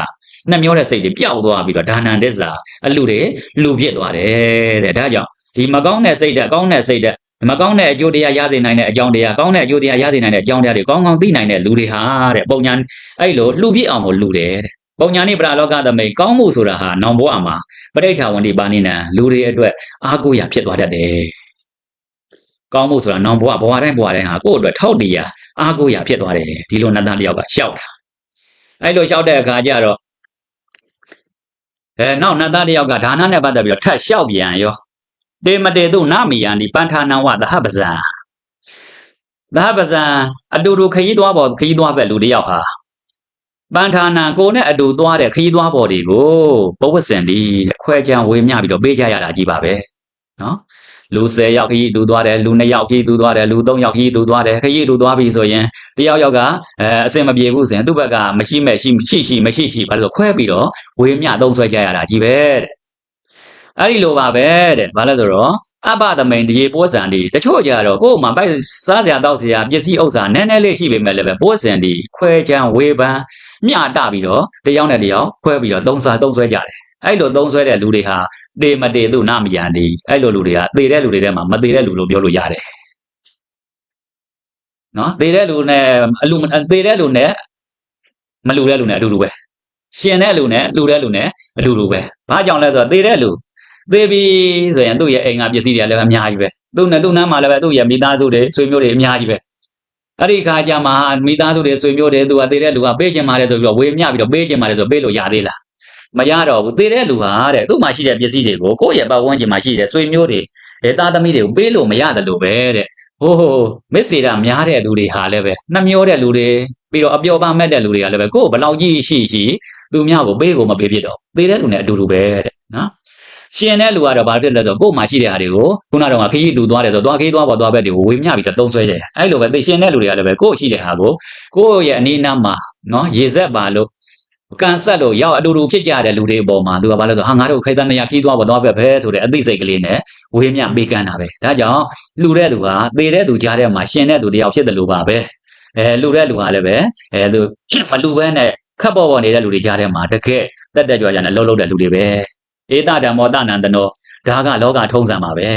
နှမျောတဲ့စိတ်တွေပျောက်သွားပြီးတော့ဒါနန္တစ္စာအလူတွေလူဖြစ်သွားတယ်တဲ့ဒါကြောင့်ဒီမကောင်းတဲ့စိတ်ဓာတ်ကောင်းတဲ့စိတ်ဓာတ် မကောင်းတဲ့အကျိုးတရားရစေနိုင်တဲ့အကြောင်းတရားကောင်းတဲ့အကျိုးတရားရစေနိုင်တဲ့အကြောင်းတရားတွေကောင်းကောင်းသိနိုင်တဲ့လူတွေဟာတဲ့ပုံညာအဲ့လိုလှူပြစ်အောင်ကိုလှူတယ်တဲ့ပုံညာနိပရာလောကသမိတ်ကောင်းမှုဆိုတာဟာနောင်ဘဝမှာပဋိဌာဝန်ဒီပါဏိနံလူတွေအတွက်အားကိုးရဖြစ်သွားတတ်တယ်ကောင်းမှုဆိုတာနောင်ဘဝဘဝတိုင်းဘဝတိုင်းဟာကိုယ့်အတွက်ထောက်တည်ရအားကိုးရဖြစ်သွားတယ်ဒီလိုနတ်သားတယောက်ကရှောက်တာအဲ့လိုရှောက်တဲ့အခါကျတော့အဲနောက်နတ်သားတယောက်ကဒါနနဲ့ပတ်သက်ပြီးတော့ထပ်ရှောက်ပြန်ရော တေမတေတုနမီယံဒီပန္ထာနံဝသဟပဇံသဟပဇံအတူတူခရီးသွားပေါ်ခရီးသွားပဲလူတယောက်ဟာပန်ဌာနာကိုနဲ့အတူသွားတဲ့ခရီးသွားပေါ်တွေကိုဘဝစင်ဒီတဲ့ခွဲချမ်းဝေမျှပြီးတော့ပေးကြရတာကြီးပါပဲနော်လူ10ယောက်ခရီးတူသွားတယ်လူ2ယောက်ခရီးတူသွားတယ်လူ3ယောက်ခရီးတူသွားတယ်ခရီးတူသွားပြီဆိုရင်တယောက်ယောက်ကအဲအစင်မပြေဘူးဆိုရင်သူ့ဘက်ကမရှိမဲ့ရှိရှိရှိမရှိရှိဘာလို့လဲခွဲပြီးတော့ဝေမျှသုံးဆွဲကြရတာကြီးပဲတဲ့ အဲ့ဒီလိုပါပဲတဲ့ဘာလဲဆိုတော့အဘသမိန်တရေပိုးစံဒီတချို့ကြတော့ကိုယ်မှပိုက်စားစရာတောက်စရာပစ္စည်းဥစ္စာနည်းနည်းလေးရှိပေမဲ့လည်းပဲပိုးစံဒီခွဲချမ်းဝေပန်းမျှတပြီးတော့တယောက်နဲ့တယောက်ခွဲပြီးတော့သုံးစားသုံးဆွဲကြတယ်အဲ့လိုသုံးဆွဲတဲ့လူတွေဟာတေမတေသူနာမယံဒီအဲ့လိုလူတွေကသေတဲ့လူတွေထဲမှာမသေတဲ့လူလို့ပြောလို့ရတယ်နော်သေတဲ့လူနဲ့အလူသေတဲ့လူနဲ့မလူတဲ့လူနဲ့အတူတူပဲရှင်တဲ့လူနဲ့လူတဲ့လူနဲ့အတူတူပဲဘာကြောင့်လဲဆိုတော့သေတဲ့လူ သေပြီဆိုရင်သူ့ရဲ့အိမ်ကပစ္စည်းတွေကလည်းအများကြီးပဲသူ့နဲ့သူ့နားမှာလည်းပဲသူ့ရဲ့မိသားစုတွေဆွေမျိုးတွေအများကြီးပဲအဲ့ဒီခါကျမှမိသားစုတွေဆွေမျိုးတွေသူကသေတဲ့လူကပေးချင်ပါတယ်ဆိုပြီးတော့ဝေမျှပြီးတော့ပေးချင်ပါတယ်ဆိုပေးလို့ရသေးလားမရတော့ဘူးသေတဲ့လူဟာတဲ့သူ့မှာရှိတဲ့ပစ္စည်းတွေကိုကိုယ့်ရဲ့ပတ်ဝန်းကျင်မှာရှိတဲ့ဆွေမျိုးတွေအဲသားသမီးတွေကိုပေးလို့မရတယ်လို့ပဲတဲ့ဟိုးဟိုမစ်စေတာများတဲ့လူတွေဟာလည်းပဲနှမျောတဲ့လူတွေပြီးတော့အပျော်ပါမဲ့တဲ့လူတွေကလည်းပဲကိုယ်ဘယ်လောက်ကြီးရှိရှိသူများကိုပေးကိုမပေးဖြစ်တော့သေတဲ့လူနဲ့အတူတူပဲတဲ့နော် ရှင်တဲ့လူကတော့ဘာဖြစ်လဲဆိုတော့ကိုယ်မှာရှိတဲ့ဟာတွေကိုခုနကတော့ခရီးတူသွားတယ်ဆိုတော့သွားခရီးသွားပေါ်သွားဘက်တွေကိုဝေမျှပြီးတော့သုံးဆွဲကြတယ်အဲ့လိုပဲသိရှင်တဲ့လူတွေကလည်းပဲကိုယ်ရှိတဲ့ဟာကိုကိုယ့်ရဲ့အနည်းနားမှာနော်ရေဆက်ပါလို့ကန်ဆက်လို့ရောက်အတူတူဖြစ်ကြတဲ့လူတွေအပေါ်မှာသူကဘာလဲဆိုဟာငါတို့ခိုက်တန်းနေရခီးသွားပေါ်သွားပဲပဲဆိုတဲ့အသိစိတ်ကလေးနဲ့ဝေးမြပေးကမ်းတာပဲဒါကြောင့်လူတဲ့လူကသေတဲ့သူကြားထဲမှာရှင်တဲ့သူတယောက်ဖြစ်တယ်လို့ပါပဲအဲလူတဲ့လူကလည်းပဲအဲသူမလူပဲနဲ့ခပ်ပေါ်ပေါ်နေတဲ့လူတွေကြားထဲမှာတကယ်တက်တက်ကြွကြွနဲ့လှုပ်လှုပ်တဲ့လူတွေပဲ ဧတဓမ္မောတနန္တနောဒါကလောကထုံးစံပါပဲ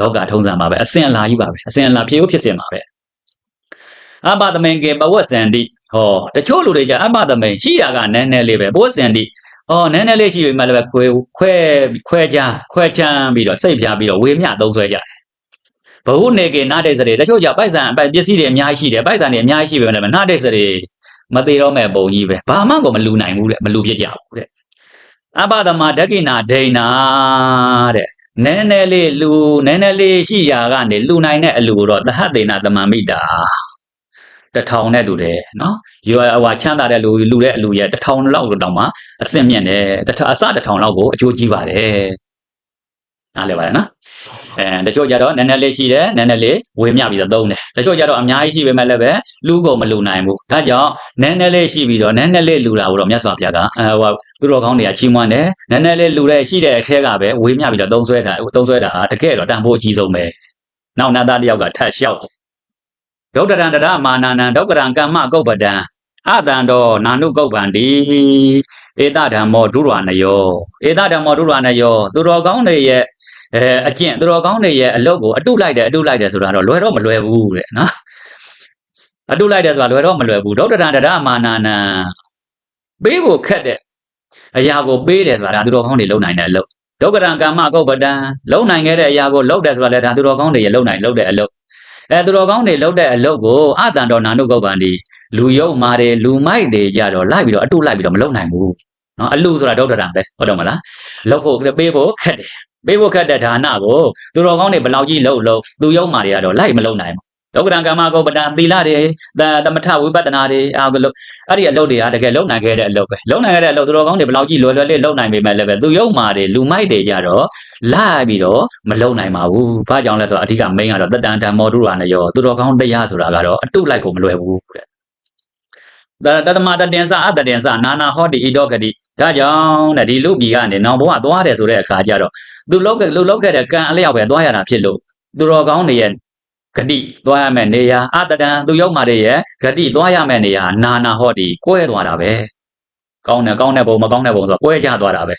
လောကထုံးစံပါပဲအစင်အလာကြီးပါပဲအစင်အလာဖြစ်ဖို့ဖြစ်စင်ပါပဲအဘသမင်ကေပဝတ်စံတိဟောတချို့လူတွေကြအဘသမိန်ရှိတာကနည်းနည်းလေးပဲဘိုးစင်တိအော်နည်းနည်းလေးရှိပြီမှလည်းပဲခွဲခွဲခွဲချမ်းခွဲချမ်းပြီးတော့စိတ်ပြပြီးတော့ဝေမျှသုံးဆွဲကြတယ်ဘဟုနေကေနာတိစရေတချို့ကြပိုက်ဆံအပိုက်ပစ္စည်းတွေအများကြီးရှိတယ်ပိုက်ဆံတွေအများကြီးရှိပဲလည်းနာတိစရေမသေးတော့မဲ့ပုံကြီးပဲဘာမှကိုမလူနိုင်ဘူးတဲ့မလူဖြစ်ကြဘူးတဲ့ အဘသမဒကိနာဒိဏတဲ့နည်းနည်းလေးလူနည်းနည်းလေးရှိရာကနေလူနိုင်တဲ့အလူကိုတော့သဟတေနာသမမိတာတထောင်နဲ့တူတယ်နော်ရွာဟိုချမ်းသာတဲ့လူလူတဲ့အလူရဲ့တထောင်လောက်တော့မှအဆင့်မြင့်တယ်တထအစတထောင်လောက်ကိုအကျိုးကြီးပါတယ် နားလည်ပါတယ်နော်အဲတချို့ကြတော့နည်းနည်းလေးရှိတယ်နည်းနည်းလေးဝေမျှပြီးတော့သုံးတယ်တချို့ကြတော့အများကြီးရှိပေမဲ့လည်းပဲလူကိုမလူနိုင်ဘူးဒါကြောင့်နည်းနည်းလေးရှိပြီးတော့နည်းနည်းလေးလူတာကိုတော့မြတ်စွာဘုရားကအဲဟိုသူတော်ကောင်းတွေကချီးမွမ်းတယ်နည်းနည်းလေးလူတဲ့ရှိတဲ့အထဲကပဲဝေမျှပြီးတော့သုံးဆွဲတာသုံးဆွဲတာဟာတကယ်တော့တန်ဖိုးအကြီးဆုံးပဲနောက်နတ်သားတယောက်ကထတ်လျှောက်ဒုဒ္ဒရံတရမာနနံဒုက္ကရံကမ္မကုပ္ပတံအတန်တော်နာနုကုပ္ပန္တိဧတဓမ္မောဒုရဝနယောဧတဓမ္မောဒုရဝနယောသူတော်ကောင်းတွေရဲ့ အဲအကျင့်သူတော်ကောင်းတွေရဲ့အလုပ်ကိုအတုလိုက်တယ်အတုလိုက်တယ်ဆိုတာတော့လွယ်တော့မလွယ်ဘူးတဲ့နော်အတုလိုက်တယ်ဆိုတာလွယ်တော့မလွယ်ဘူးဒုဒ္ဒရံတရမာနနံပေးဖို့ခက်တဲ့အရာကိုပေးတယ်ဆိုတာဒါသူတော်ကောင်းတွေလုံနိုင်တဲ့အလုပ်ဒုက္ကရံကမ္မကုပ္ပတံလုံနိုင်ခဲ့တဲ့အရာကိုလုပ်တယ်ဆိုတာလည်းဒါသူတော်ကောင်းတွေရဲ့လုံနိုင်လုပ်တဲ့အလုပ်အဲသူတော်ကောင်းတွေလုပ်တဲ့အလုပ်ကိုအတန်တော်နာနုကုပ္ပန္ဒီလူယုံမာတယ်လူမိုက်တွေကြတော့လိုက်ပြီးတော့အတုလိုက်ပြီးတော့မလုံနိုင်ဘူးနော်အလူဆိုတာဒုဒ္ဒရံပဲဟုတ်တော့မလားလုပ်ဖို့ပေးဖို့ခက်တယ် ပေးဖို့ခက်တဲ့ဒါနကိုသူတော်ကောင်းတွေဘယ်လောက်ကြီးလှုပ်လှုပ်သူယုံမာတွေကတော့လိုက်မလုံနိုင်ဘူးဒုက္ကရံကမ္မကုပ္ပတံသီလတွေသမထဝိပဿနာတွေအာအဲ့ဒီအလုပ်တွေကတကယ်လုံနိုင်ခဲ့တဲ့အလုပ်ပဲလုံနိုင်ခဲ့တဲ့အလုပ်သူတော်ကောင်းတွေဘယ်လောက်ကြီးလွယ်လွယ်လေးလုံနိုင်ပေမဲ့လည်းပဲသူယုံမာတွေလူမိုက်တွေကြတော့လိုက်ပြီးတော့မလုံနိုင်ပါဘူး။ဘာကြောင့်လဲဆိုတော့အဓိက main ကတော့တတန်ဓမ္မောဒုရဏယောသူတော်ကောင်းတရားဆိုတာကတော့အတုလိုက်ကိုမလွယ်ဘူးတဲ့။တတမတတင်္စအတတင်္စနာနာဟောတိဣတောဂတိဒါကြောင့်တဲ့ဒီလူပြည်ကနေနောင်ဘဝသွားတယ်ဆိုတဲ့အခါကျတော့ သူလောက်လူလောက်ခဲ့တဲ့ကံအလျောက်ပဲသွားရတာဖြစ်လို့သူတော်ကောင်းတွေရဲ့ဂတိသွားရမယ့်နေရာအတတန်သူရောက်มาတဲ့ရဲ့ဂတိသွားရမယ့်နေရာနာနာဟောဒီကွဲသွားတာပဲကောင်းတယ်ကောင်းတဲ့ဘုံမကောင်းတဲ့ဘုံဆိုတော့ကွဲကြသွားတာပဲ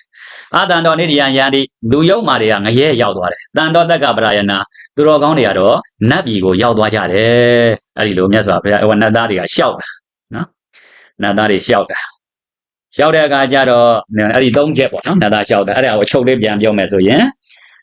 အာတန်တော်နေဒီယံယန္တိလူယုံမာတွေကငရဲရောက်သွားတယ်တန်တော်တက်ကပရာယနာသူတော်ကောင်းတွေကတော့နတ်ပြည်ကိုရောက်သွားကြတယ်အဲ့ဒီလိုမြတ်စွာဘုရားအဝနတ်သားတွေကရှောက်တာနော်နတ်သားတွေရှောက်တာ ရှောက်တဲ့အခါကျတော့အဲ့ဒီ၃ချက်ပေါ့နော်နတ်သားရှောက်တာအဲ့ဒါကိုအချုပ်လေးပြန်ပြောမယ်ဆိုရင်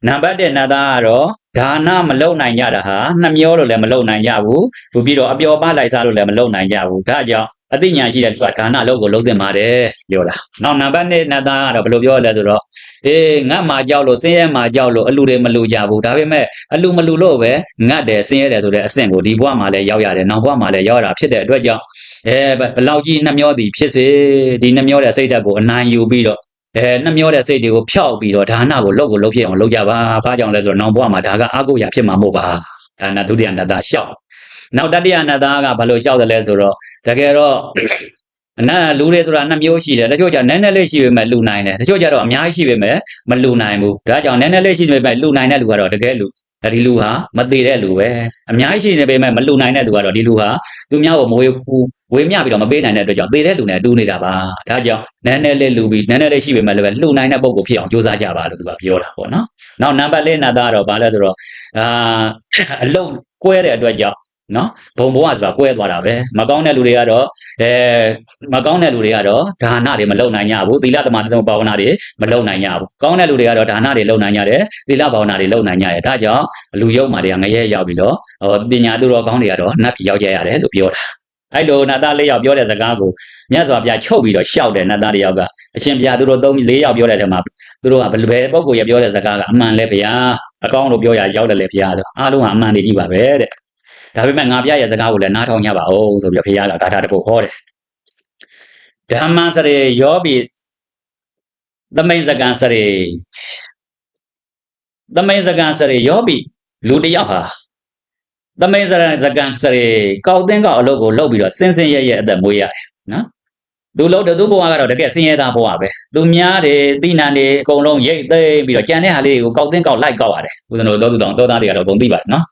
နံပါတ်1နတ်သားကတော့ဒါနမလုံနိုင်ကြတာဟာနှမျောလို့လည်းမလုံနိုင်ကြဘူးဘူးပြီးတော့အပျော်ပါလိုက်စားလို့လည်းမလုံနိုင်ကြဘူးဒါကြောင့် အသိဉာဏ်ရှိတဲ့သူကဒါနအလုပ်ကိုလုပ်သင့်ပါတယ်ပြောတာနောက်နံပါတ်1နတ်သားကတော့ဘယ်လိုပြောရလဲဆိုတော့အေးငတ်မှာကြောက်လို့ဆင်းရဲမှာကြောက်လို့အလူတွေမလူကြဘူးဒါပေမဲ့အလူမလူလို့ပဲငတ်တယ်ဆင်းရဲတယ်ဆိုတဲ့အဆင့်ကိုဒီဘဝမှာလည်းရောက်ရတယ်နောက်ဘဝမှာလည်းရောက်ရတာဖြစ်တဲ့အတွက်ကြောင့်အဲဘယ်လောက်ကြီးနှမျောသည်ဖြစ်စေဒီနှမျောတဲ့စိတ်ဓာတ်ကိုအနိုင်ယူပြီးတော့အဲနှမျောတဲ့စိတ်တွေကိုဖျောက်ပြီးတော့ဒါနကိုလုပ်ကိုလုပ်ဖြစ်အောင်လုပ်ကြပါဘာကြောင့်လဲဆိုတော့နောက်ဘဝမှာဒါကအကုရာဖြစ်မှာမဟုတ်ပါဒါနဒုတိယနတ်သားရှောက် နောက်တတိယနတ်သားကဘာလို့ရှောက်တယ်လဲဆိုတော့တကယ်တော့အနတ်လူတွေဆိုတာနှစ်မျိုးရှိတယ်တချို့ကျနည်းနည်းလေးရှိပေမဲ့လူနိုင်တယ်တချို့ကျတော့အများကြီးရှိပေမဲ့မလူနိုင်ဘူးဒါကြောင့်နည်းနည်းလေးရှိပေမဲ့လူနိုင်တဲ့လူကတော့တကယ်လူဒါဒီလူဟာမသေးတဲ့လူပဲအများကြီးရှိနေပေမဲ့မလူနိုင်တဲ့လူကတော့ဒီလူဟာသူများကိုမဝေဘူးဝေမျှပြီးတော့မပေးနိုင်တဲ့အတွက်ကြောင့်သေတဲ့လူနဲ့တူနေတာပါဒါကြောင့်နည်းနည်းလေးလူပြီးနည်းနည်းလေးရှိပေမဲ့လည်းပဲလူနိုင်တဲ့ပုံကိုဖြစ်အောင်ကြိုးစားကြပါလို့သူကပြောတာပေါ့နော်နောက်နံပါတ်၄နတ်သားကတော့ဘာလဲဆိုတော့အာအလုံးကွဲတဲ့အတွက်ကြောင့် နော်ဘုံဘဝဆိုတာကွဲသွားတာပဲမကောင်းတဲ့လူတွေကတော့အဲမကောင်းတဲ့လူတွေကတော့ဒါနတွေမလုပ်နိုင်ကြဘူးသီလသမာဓိဘာဝနာတွေမလုပ်နိုင်ကြဘူးကောင်းတဲ့လူတွေကတော့ဒါနတွေလုပ်နိုင်ကြတယ်သီလဘာဝနာတွေလုပ်နိုင်ကြတယ်ဒါကြောင့်လူယုံမာတွေကငရဲရောက်ပြီးတော့ဟောပညာသူတော်ကောင်းတွေကတော့နတ်ပြည်ရောက်ကြရတယ်လို့ပြောတာအဲ့လိုနတ်သားလေးယောက်ပြောတဲ့စကားကိုမြတ်စွာဘုရားချုပ်ပြီးတော့ရှောက်တယ်နတ်သားလေးယောက်ကအရှင်ဘုရားသူတို့သုံးလေးယောက်ပြောတဲ့ထဲမှာသူတို့ကဘယ်ဘယ်ပုဂ္ဂိုလ်ရပြောတဲ့စကားကအမှန်လဲဘုရားအကောင်းလို့ပြောရရောက်တယ်လေဘုရားဆိုအားလုံးကအမှန်တွေကြီးပါပဲတဲ့ ဒါပေမဲ့ငါပြရဲ့စကားကိုလည်းနားထောင်ကြပါဦးဆိုပြီးတော့ဘုရားကဂါထာတစ်ပုဒ်ဟောတယ်ဓမ္မစရေယောပိသမိန်စကံစရေသမိန်စကံစရေယောပိလူတစ်ယောက်ဟာသမိန်စရစကံစရေကောက်တင်းကောက်အလုပ်ကိုလုပ်ပြီးတော့စင်စင်ရဲရဲအသက်မွေးရတယ်နော်သူလုပ်တဲ့သူဘဝကတော့တကယ်ဆင်းရဲသားဘဝပဲသူများတယ်တိနံတွေအကုန်လုံးရိတ်သိမ်းပြီးတော့ကြံတဲ့ဟာလေးကိုကောက်တင်းကောက်လိုက်ကောက်ရတယ်ဦးဇင်းတို့သောသူတောင်တောသားတွေကတော့အကုန်သိပါတယ်နော်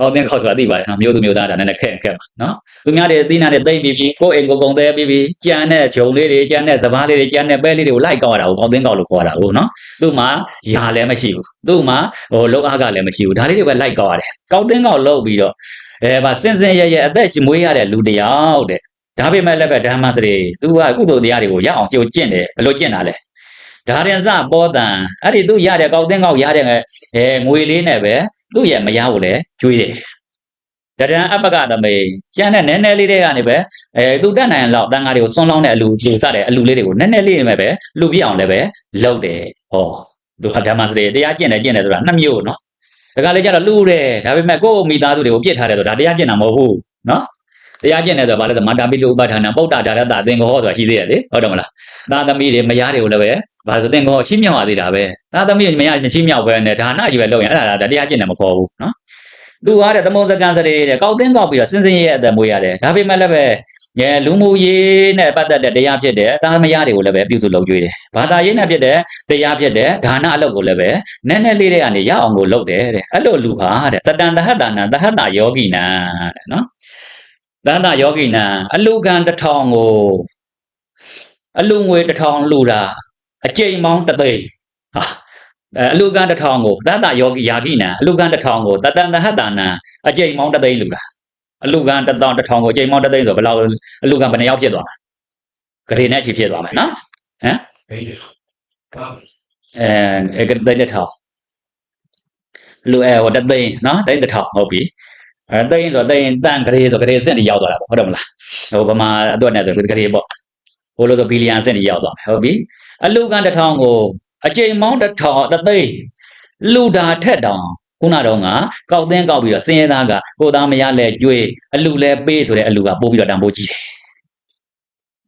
ကောက်တင်းကောက်ဆိုတာသိပါတယ်နော်မျိုးသူမျိုးသားဒါနဲ့လည်းခက်ခက်ပါနော်သူများတွေတိနံတွေသိမ်းပြီးပြီးကိုယ့်အိမ်ကိုကုန်သေးပြီးပြီးကြံတဲ့ဂျုံလေးတွေကြံတဲ့စပားလေးတွေကြံတဲ့ပဲလေးတွေကိုလိုက်ကောက်ရတာကိုကောက်တင်းကောက်လို့ခေါ်တာဟုတ်နော်သူ့မှာယာလည်းမရှိဘူးသူ့မှာဟိုလောက်အားကလည်းမရှိဘူးဒါလေးတွေပဲလိုက်ကောက်ရတယ်ကောက်တင်းကောက်လုပ်ပြီးတော့အဲဗာစင်စင်ရဲရဲအသက်ရှင်မွေးရတဲ့လူတစ်ယောက်တဲ့ဒါပေမဲ့လည်းပဲဓမ္မစရိသူကကုသိုလ်တရားတွေကိုရအောင်ကြိုကျင့်တယ်ဘယ်လိုကျင့်တာလဲ ဒါရင်စပေါ်တန်အဲ့ဒီသူရတဲ့ကောက်တင်းကောက်ရတဲ့အဲငွေလေးနဲ့ပဲသူ့ရဲ့မရဘူးလေကျွေးတယ်တရံအပကသမေကျန်တဲ့နည်းနည်းလေးတွေကနေပဲအဲသူတက်နိုင်လောက်တန်ဃာတွေကိုစွန့်လောင်းတဲ့အလူကြီးစတဲ့အလူလေးတွေကိုနည်းနည်းလေးနဲ့ပဲလူပြအောင်လည်းပဲလုပ်တယ်ဟောသူကဓမ္မစရိတရားကျင့်တယ်ကျင့်တယ်ဆိုတာနှစ်မျိုးနော်ဒါကလည်းကြတော့လူတယ်ဒါပေမဲ့ကိုယ့်မိသားစုတွေကိုပြစ်ထားတယ်ဆိုဒါတရားကျင့်တာမဟုတ်ဘူးနော်တရားကျင့်တယ်ဆိုတာဘာလဲဆိုမာတာပိတုဥပဌာဏပုဒ္ဒဒါရတသင်္ကောဆိုတာရှိသေးတယ်လေဟုတ်တယ်မလားသာသမီတွေမယားတွေကိုလည်းပဲ ဘာလို့သင်္ကောချင်းမြောက်ရသေးတာပဲသာသမီတွေမယားချင်းမြောက်ပဲနဲ့ဒါနရွယ်လို့ရင်အဲ့ဒါတရားကျင့်တယ်မခေါ်ဘူးနော်သူကတဲ့သမုံစကန်စရေတဲ့ကောက်တင်းကောက်ပြီးတော့စင်စင်ရဲ့အသက်မွေးရတယ်ဒါပေမဲ့လည်းပဲငယ်လူမှုရေးနဲ့ပတ်သက်တဲ့တရားဖြစ်တဲ့တာမယားတွေကိုလည်းပဲပြုစုလုပ်ကြွေးတယ်ဘာသာရေးနဲ့ဖြစ်တဲ့တရားဖြစ်တဲ့ဒါနအလုပ်ကိုလည်းပဲနည်းနည်းလေးတွေကနေရအောင်ကိုလုပ်တယ်တဲ့အဲ့လိုလူဟာတဲ့တတန်တဟတနာတဟတယောဂိနာတဲ့နော်တန်တယောဂိနာအလူကံတစ်ထောင်ကိုအလူငွေတစ်ထောင်လူတာ အကျိန်မောင်းတစ်သိန်းဟာအဲအလူကံတစ်ထောင်ကိုတတယောဂိယာဂိနာအလူကံတစ်ထောင်ကိုတတန်တဟတနာအကျိန်မောင်းတစ်သိန်းလူတာအလူကံတစ်ထောင်တစ်ထောင်ကိုအကျိန်မောင်းတစ်သိန်းဆိုဘယ်လောက်အလူကံဘယ်နှယောက်ဖြစ်သွားမှာဂရေနဲ့ချီဖြစ်သွားမယ်နော်ဟမ်ဘယ်လိုကောင်းအဲအဲကတိတ်တစ်ထောင်လူအဲဟိုတသိန်းနော်တိတ်တစ်ထောင်ဟုတ်ပြီအဲသိန်းဆိုသိန်းတန်ဂရေဆိုဂရေစင့်တီရောက်သွားတာပေါ့ဟုတ်တယ်မလားဟိုဗမာအတွက်နဲ့ဆိုဂရေပေါ့ဟိုလိုဆိုဘီလီယံစင့်တီရောက်သွားမယ်ဟုတ်ပြီ အလူကံတစ်ထောင်ကိုအကျိန်မောင်းတစ်ထောင်တသိန်းလူတာထက်တောင်ခုနတော့ကကောက်သင်းကောက်ပြီးတော့စင်ရသားကကိုသားမရလဲကျွေးအလူလဲပေးဆိုတဲ့အလူကပို့ပြီးတော့တန်ဖိုးကြီးတယ်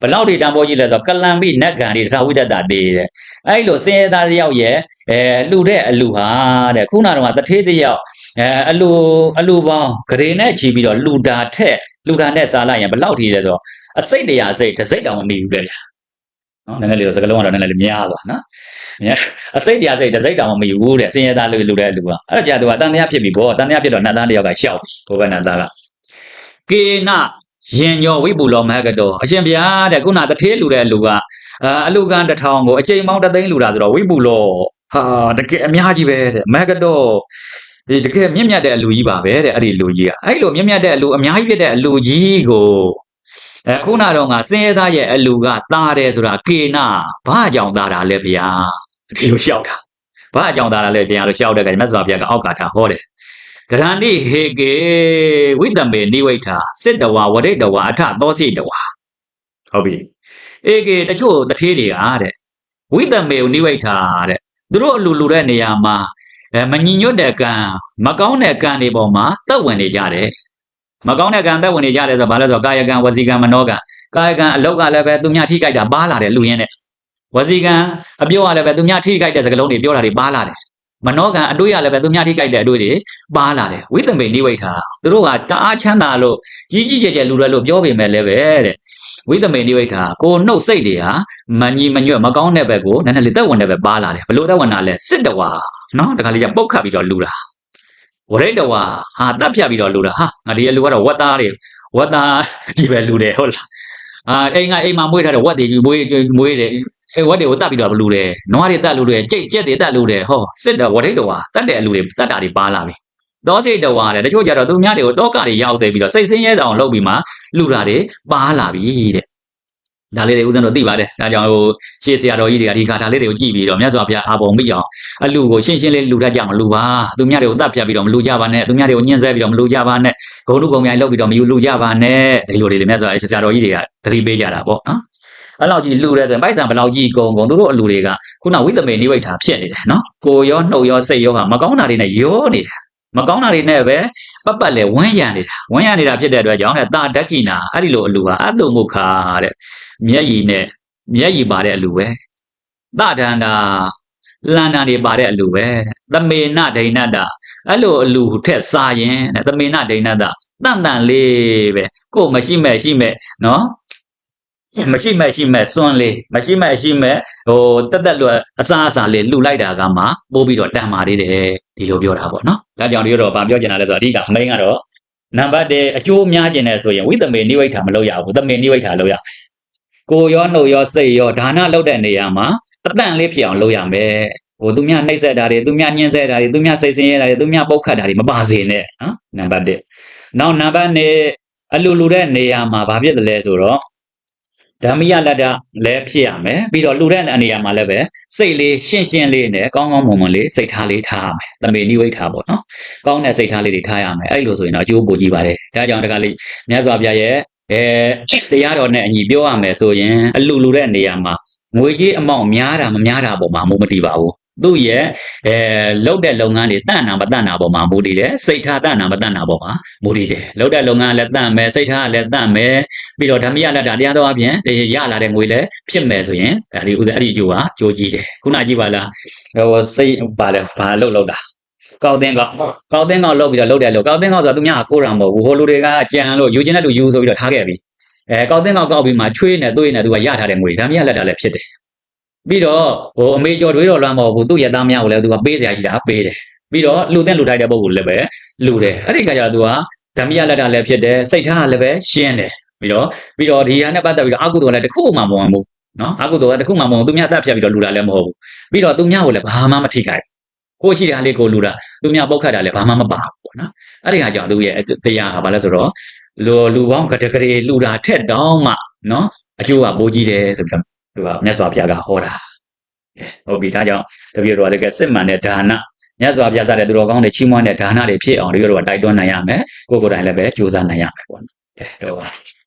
ဘလောက်တွေတန်ဖိုးကြီးလဲဆိုတော့ကလံပိနက်ကန်တွေသာဝိတ္တတာတေးတဲ့အဲ့လိုစင်ရသားတယောက်ရဲ့အဲလှူတဲ့အလူဟာတဲ့ခုနတော့ကတထေးတယောက်အဲအလူအလူပေါင်းဂရေနဲ့ချီပြီးတော့လှူတာထက်လှူတာနဲ့စားလိုက်ရင်ဘလောက်ထိလဲဆိုတော့အစိတ်တရာစိတ်တစ်စိတ်တောင်မမီဘူးလေဗျာ နော်နည်းနည်းလေးတော့စကလုံးကတော့နည်းနည်းလေးများသွားနော်များအစိတ်တရာစိတ်တစ်စိတ်တောင်မမီဘူးတဲ့စင်ရသားလူလူတဲ့လူကအဲ့ဒါကြာသူကတန်တရားဖြစ်ပြီဗောတန်တရားဖြစ်တော့နတ်သားတယောက်ကရှောက်ပြီဘုဘနတ်သားကကေနရင်ညောဝိပုလောမဟကတောအရှင်ဘုရားတဲ့ခုနတထေးလူတဲ့လူကအာအလူကံတစ်ထောင်ကိုအကျိန်မောင်းတစ်သိန်းလူတာဆိုတော့ဝိပုလောဟာတကယ်အများကြီးပဲတဲ့မဟကတောဒီတကယ်မြင့်မြတ်တဲ့အလူကြီးပါပဲတဲ့အဲ့ဒီလူကြီးကအဲ့လိုမြင့်မြတ်တဲ့အလူအများကြီးဖြစ်တဲ့အလူကြီးကို အဲခုနတော့ငါစင်ရသားရဲ့အလူကသားတယ်ဆိုတာကေနဘာကြောင့်သားတာလဲဗျာဒီလိုလျှောက်တာဘာကြောင့်သားတာလဲဗျာလို့လျှောက်တဲ့ကမြတ်စွာဘုရားကအောက်ကထားဟောတယ်ကရဏိဟေကေဝိတံပေနိဝိဋ္ဌာစစ်တဝဝရိတဝအထသောစိတဝဟုတ်ပြီအေကေတချို့တထေးတွေကတဲ့ဝိတမေကိုနိဝိဋ္ဌာတဲ့သူတို့အလူလူတဲ့နေရာမှာအဲမညီညွတ်တဲ့ကံမကောင်းတဲ့ကံတွေပေါ်မှာသက်ဝင်နေကြတယ် မကောင်းတဲ့ကံသက်ဝင်နေကြတယ်ဆိုတော့ဘာလဲဆိုတော့ကာယကံဝစီကံမနောကံကာယကံအလောက်ကလည်းပဲသူများထိကြိုက်တာပါလာတယ်လူရင်းနဲ့ဝစီကံအပြောကလည်းပဲသူများထိကြိုက်တဲ့စကားလုံးတွေပြောတာတွေပါလာတယ်မနောကံအတွေ့ရလည်းပဲသူများထိကြိုက်တဲ့အတွေ့တွေပါလာတယ်ဝိတမေနိဝိဋ္ဌာသူတို့ကတအားချမ်းသာလို့ကြီးကြီးကျယ်ကျယ်လူတွေလို့ပြောပေမဲ့လည်းပဲတဲ့ဝိသမေနိဝိဋ္ဌာကိုနှုတ်စိတ်တွေဟာမညီမညွတ်မကောင်းတဲ့ဘက်ကိုနည်းနည်းလေးသက်ဝင်တဲ့ဘက်ပါလာတယ်ဘလို့သက်ဝင်တာလဲစစ်တဝါနော်တခါလေးကျပုတ်ခတ်ပြီးတော့လူတာ ဝရိတ်တဝါဟာတပ်ဖြတ်ပြီးတော့လူတာဟာငါဒီလူကတော့ဝတ်သားတွေဝတ်သားကြီးပဲလူတယ်ဟုတ်လားအာအိမ်ကအိမ်မှာမွေးထားတဲ့ဝတ်တွေကြီးမွေးမွေးတယ်အဲဝတ်တွေကိုတတ်ပြီးတော့လူတယ်နွားတွေတတ်လူတယ်ကြိတ်ကြက်တွေတတ်လူတယ်ဟောစစ်တဝရိတ်တဝါတတ်တဲ့အလူတွေတတ်တာတွေပါလာပြီတောစိတ်တဝါတဲ့တချို့ကြတော့သူများတွေကိုတောကတွေရောက်စေပြီးတော့စိတ်ဆင်းရဲအောင်လုပ်ပြီးမှလူတာတွေပါလာပြီတဲ့ ဒါလေးတွေဦးဇင်းတို့သိပါတယ်ဒါကြောင့်ဟိုရှေ့ဆရာတော်ကြီးတွေကဒီခါဒါလေးတွေကိုကြည့်ပြီးတော့မြတ်စွာဘုရားအာပုံမိအောင်အလူကိုရှင်းရှင်းလေးလူတတ်ကြမလူပါသူများတွေကိုတတ်ဖြတ်ပြီးတော့မလူကြပါနဲ့သူများတွေကိုညှင်းဆဲပြီးတော့မလူကြပါနဲ့ဂုံတုဂုံမြိုင်လုပ်ပြီးတော့မယူလူကြပါနဲ့ဒီလိုတွေလေမြတ်စွာဆရာတော်ကြီးတွေကသတိပေးကြတာပေါ့နော်အဲ့လောက်ကြီးလူရဲဆိုရင်ပိုက်ဆံဘယ်လောက်ကြီးကုန်ကုန်သူတို့အလူတွေကခုနဝိသမေနိဝိဋ္ဌာဖြစ်နေတယ်နော်ကိုရောနှုတ်ရောစိတ်ရောဟာမကောင်းတာတွေနဲ့ရောနေတာ မကောင်းတာတွေနဲ့ပဲပတ်ပတ်လေဝန်းရံနေတာဝန်းရံနေတာဖြစ်တဲ့အတွက်ကြောင့်တဲ့တာဒက္ခိနာအဲ့ဒီလိုအလူဟာအတုမုခာတဲ့မျက်ရည်နဲ့မျက်ရည်ပါတဲ့အလူပဲသဒန္တာလန္တန်တွေပါတဲ့အလူပဲသမေနဒိဏတအဲ့လိုအလူထက်စားရင်တဲ့သမေနဒိဏတတန်တန်လေးပဲကိုယ်မရှိမဲ့ရှိမဲ့နော် မရှိမဲ့ရှိမဲ့စွန့်လေးမရှိမဲ့ရှိမဲ့ဟိုတက်တက်လွယ်အစားအစာလေးလှူလိုက်တာကမှပိုးပြီးတော့တန်မာသေးတယ်ဒီလိုပြောတာပေါ့နော်ဒါကြောင့်ဒီတော့ဗာပြောချင်တာလဲဆိုတော့အဓိကအမိန်ကတော့နံပါတ်1အကျိုးများကျင်တယ်ဆိုရင်ဝိသမေနိဝိဋ္ဌာမလုပ်ရဘူးသမေနိဝိဋ္ဌာလုပ်ရကိုရောနှုတ်ရောစိတ်ရောဒါနလုပ်တဲ့နေရာမှာအတန့်လေးဖြစ်အောင်လုပ်ရမယ်ဟိုသူများနှိပ်စက်တာတွေသူများညှင်းဆဲတာတွေသူများစိတ်ဆင်းရဲတာတွေသူများပုတ်ခတ်တာတွေမပါစေနဲ့နော်နံပါတ်1နောက်နံပါတ်2အလူလူတဲ့နေရာမှာဘာဖြစ်တယ်လဲဆိုတော့ ဓမ္မယလတ္တလည်းဖြစ်ရမယ်ပြီးတော့လူတဲ့နေရာမှာလည်းပဲစိတ်လေးရှင်းရှင်းလေးနဲ့ကောင်းကောင်းမွန်မွန်လေးစိတ်ထားလေးထားရမယ်တမေနိဝိဋ္ဌာပေါ့နော်ကောင်းတဲ့စိတ်ထားလေးတွေထားရမယ်အဲ့လိုဆိုရင်တော့အကျိုးပိုကြည့်ပါတယ်ဒါကြောင့်တခါလေးမြတ်စွာဘုရားရဲ့အဲတရားတော်နဲ့အညီပြောရမယ်ဆိုရင်အလူလူတဲ့နေရာမှာငွေကြီးအမောင့်များတာမများတာပေါ်မှာမူမတည်ပါဘူး သူ့ရဲ့အဲလုပ်တဲ့လုပ်ငန်းတွေတန့်တာမတန့်တာပေါ်မှာမူတည်တယ်စိတ်ထားတန့်တာမတန့်တာပေါ်မှာမူတည်တယ်လုပ်တဲ့လုပ်ငန်းကလည်းတန့်မယ်စိတ်ထားကလည်းတန့်မယ်ပြီးတော့ဓမ္မရလက်တာတရားတော်အပြင်ရလာတဲ့ငွေလည်းဖြစ်မယ်ဆိုရင်အဲဒီဥစ္စာအဲ့ဒီအကျိုးကကြိုးကြီးတယ်ခုနကြည့်ပါလားဟိုစိတ်ပါလေဘာလုပ်လို့တာကောက်တင်ကောက်ကောက်တင်ကောက်လုပ်ပြီးတော့လုပ်တယ်လို့ကောက်တင်ကောက်ဆိုတာသူများကခိုးတာမဟုတ်ဘူးဟိုလူတွေကကြံလို့ယူခြင်းတဲ့လူယူဆိုပြီးတော့ထားခဲ့ပြီအဲကောက်တင်ကောက်ကောက်ပြီးမှချွေးနေသွေးနေသူကရထားတဲ့ငွေဓမ္မရလက်တာလည်းဖြစ်တယ် ပြီးတော့ဟိုအမေကျော်တွေးတော်လွမ်းမဟုတ်ဘူးသူ့ရဲ့သားများကိုလည်းသူကပေးစရာရှိတာပေးတယ်ပြီးတော့လူတဲ့လူထိုက်တဲ့ပုံကိုလည်းပဲလူတယ်အဲ့ဒီကကြတော့သူကဓမ္မရလက်တာလည်းဖြစ်တယ်စိတ်ထားကလည်းပဲရှင်းတယ်ပြီးတော့ပြီးတော့ဒီဟာနဲ့ပတ်သက်ပြီးတော့အကုသိုလ်လည်းတစ်ခုမှမဝင်ဘူးနော်အကုသိုလ်ကတစ်ခုမှမဝင်သူများတက်ဖြတ်ပြီးတော့လူတာလည်းမဟုတ်ဘူးပြီးတော့သူများကိုလည်းဘာမှမထိခိုက်ကိုရှိတဲ့ဟာလေးကိုလူတာသူများပုတ်ခတ်တာလည်းဘာမှမပါဘူးပေါ့နော်အဲ့ဒီဟာကြောင့်သူရဲ့တရားဟာဘာလဲဆိုတော့လူလူပေါင်းကတကလေးလူတာထက်တောင်းမှနော်အကျိုးကပိုးကြီးတယ်ဆိုပြီးတော့ သူကမြတ်စွာဘုရားကဟောတာဟုတ်ပြီဒါကြောင့်တပည့်တော်ကစစ်မှန်တဲ့ဒါနမြတ်စွာဘုရားစတဲ့သူတော်ကောင်းတွေချီးမွမ်းတဲ့ဒါနတွေဖြစ်အောင်တပည့်တော်ကတိုက်တွန်းနိုင်ရမယ်ကိုယ်ကိုယ်တိုင်လည်းပဲကြိုးစားနိုင်ရမယ်ပေါ့နော်အဲတော့